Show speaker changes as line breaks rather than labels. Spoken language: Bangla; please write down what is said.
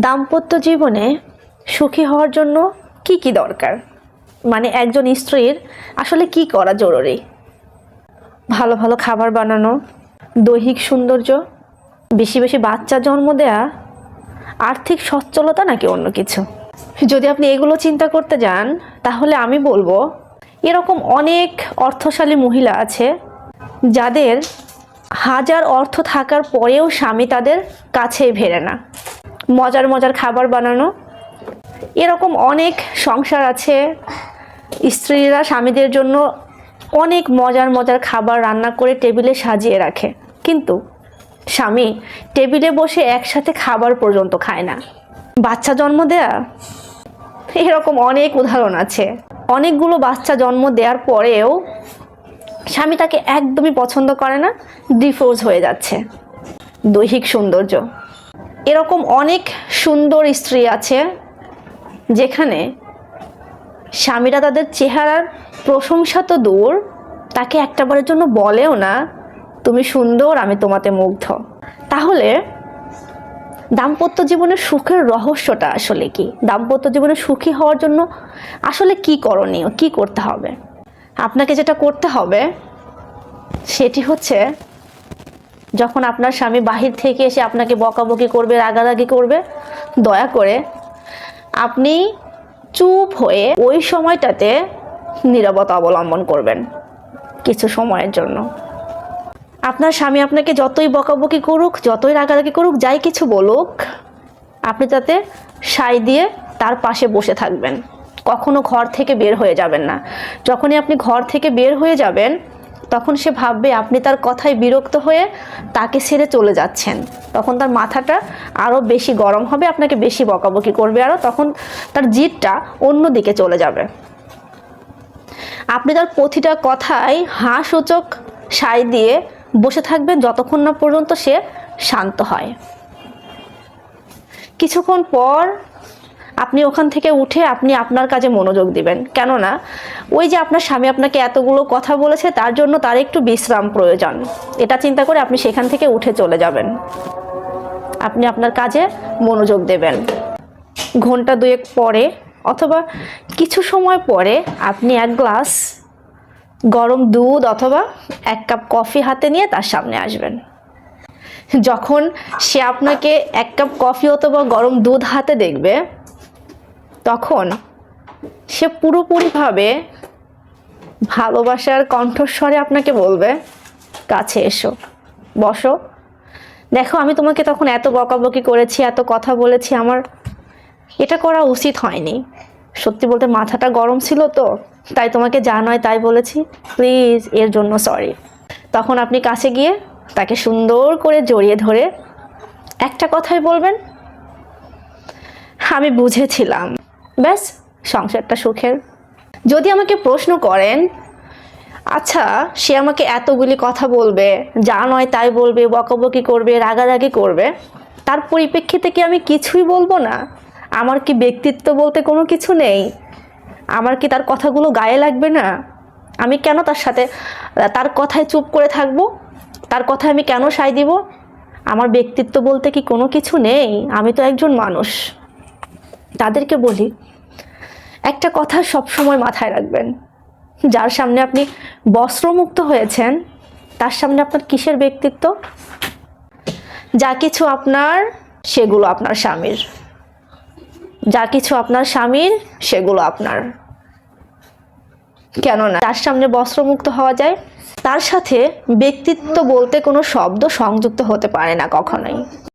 দাম্পত্য জীবনে সুখী হওয়ার জন্য কি কি দরকার? মানে একজন স্ত্রীর আসলে কি করা জরুরি? ভালো ভালো খাবার বানানো, দৈহিক সৌন্দর্য, বেশি বেশি বাচ্চা জন্ম দেয়া, আর্থিক সচ্ছলতা নাকি অন্য কিছু? যদি আপনি এগুলো চিন্তা করতে যান, তাহলে আমি বলব, এরকম অনেক অর্থশালী মহিলা আছে, যাদের হাজার অর্থ থাকার পরেও স্বামী তাদের কাছেই ভেরে না। মজার মজার খাবার বানানো। এরকম অনেক সংসার আছে। স্ত্রীরা স্বামীদের জন্য অনেক মজার মজার খাবার রান্না করে টেবিলে সাজিয়ে রাখে। কিন্তু স্বামী টেবিলে বসে একসাথে খাবার পর্যন্ত খায় না। বাচ্চা জন্ম দেয়া? এরকম অনেক উদাহরণ আছে। অনেকগুলো বাচ্চা জন্ম দেওয়ার পরেও স্বামী তাকে একদমই পছন্দ করে না, ডিফোর্স হয়ে যাচ্ছে। দৈহিক সৌন্দর্য। এরকম অনেক সুন্দর স্ত্রী আছে যেখানে স্বামীরা তাদের চেহারার প্রশংসা তো দূর, তাকে একটাবারের জন্য বলেও না, তুমি সুন্দর, আমি তোমাতে মুগ্ধ। তাহলে দাম্পত্য জীবনের সুখের রহস্যটা আসলে কি? দাম্পত্য জীবনে সুখী হওয়ার জন্য আসলে কি করণীয়? কি করতে হবে? আপনাকে যেটা করতে হবে, সেটি হচ্ছে যখন আপনার স্বামী বাহির থেকে এসে আপনাকে বকাবকি করবে, রাগারাগি করবে, দয়া করে আপনি চুপ হয়ে ওই সময়টাতে নীরবতা অবলম্বন করবেন কিছু সময়ের জন্য। আপনার স্বামী আপনাকে যতই বকাবকি করুক, যতই রাগারাগি করুক, যাই কিছু বলুক, আপনি তাতে সাই দিয়ে তার পাশে বসে থাকবেন। কখনো ঘর থেকে বের হয়ে যাবেন না। যখনই আপনি ঘর থেকে বের হয়ে যাবেন তখন সে ভাববে আপনি তার কথায় বিরক্ত হয়ে তাকে ছেড়ে চলে যাচ্ছেন। তখন তার মাথাটা আরও বেশি গরম হবে, আপনাকে বেশি বকাবকি করবে আরও তখন তার জিদটা অন্য দিকে চলে যাবে। আপনি তার প্রতিটা কথায় হাসূচক সাই দিয়ে বসে থাকবেন যতক্ষণ না পর্যন্ত সে শান্ত হয়। কিছুক্ষণ পর আপনি ওখান থেকে উঠে আপনি আপনার কাজে মনোযোগ দিবেন। কেননা ওই যে আপনার স্বামী আপনাকে এতগুলো কথা বলেছে, তার জন্য তার একটু বিশ্রাম প্রয়োজন। এটা চিন্তা করে আপনি সেখান থেকে উঠে চলে যাবেন। আপনি আপনার কাজে মনোযোগ দেবেন। ঘণ্টা দুয়েক পরে অথবা কিছু সময় পরে আপনি এক গ্লাস গরম দুধ অথবা এক কাপ কফি হাতে নিয়ে তার সামনে আসবেন। যখন সে আপনাকে এক কাপ কফি অথবা গরম দুধ হাতে দেখবে, তখন সে পুরোপুরিভাবে ভালোবাসার কণ্ঠস্বরে আপনাকে বলবে, কাছে এসো, বসো। দেখো, আমি তোমাকে তখন এত বকাবকি করেছি, এত কথা বলেছি, আমার এটা করা উচিত হয়নি। সত্যি বলতে মাথাটা গরম ছিল তো, তাই তোমাকে যা নয় তাই বলেছি। প্লিজ, এর জন্য সরি। তখন আপনি কাছে গিয়ে তাকে সুন্দর করে জড়িয়ে ধরে একটা কথাই বলবেন, আমি বুঝেছিলাম। ব্যাস, সংসারটা সুখের। যদি আমাকে প্রশ্ন করেন আচ্ছা সে আমাকে এতগুলি কথা বলবে, যা নয় তাই বলবে, বকাবকি করবে, রাগারাগি করবে, তার পরিপ্রেক্ষিতে কি আমি কিছুই বলব না? আমার কি ব্যক্তিত্ব বলতে কোনো কিছু নেই? আমার কি তার কথাগুলো গায়ে লাগবে না? আমি কেন তার সাথে, তার কথায় চুপ করে থাকব? তার কথায় আমি কেন সাই দিব? আমার ব্যক্তিত্ব বলতে কি কোনো কিছু নেই? আমি তো একজন মানুষ। তাদেরকে বলি একটা কথা সবসময় মাথায় রাখবেন। যার সামনে আপনি বস্ত্রমুক্ত হয়েছেন, তার সামনে আপনার কিসের ব্যক্তিত্ব? যা কিছু আপনার, সেগুলো আপনার স্বামীর। যা কিছু আপনার স্বামীর, সেগুলো আপনার। কেননা তার সামনে বস্ত্রমুক্ত হওয়া যায়, তার সাথে ব্যক্তিত্ব বলতে কোনো শব্দ সংযুক্ত হতে পারে না কখনোই।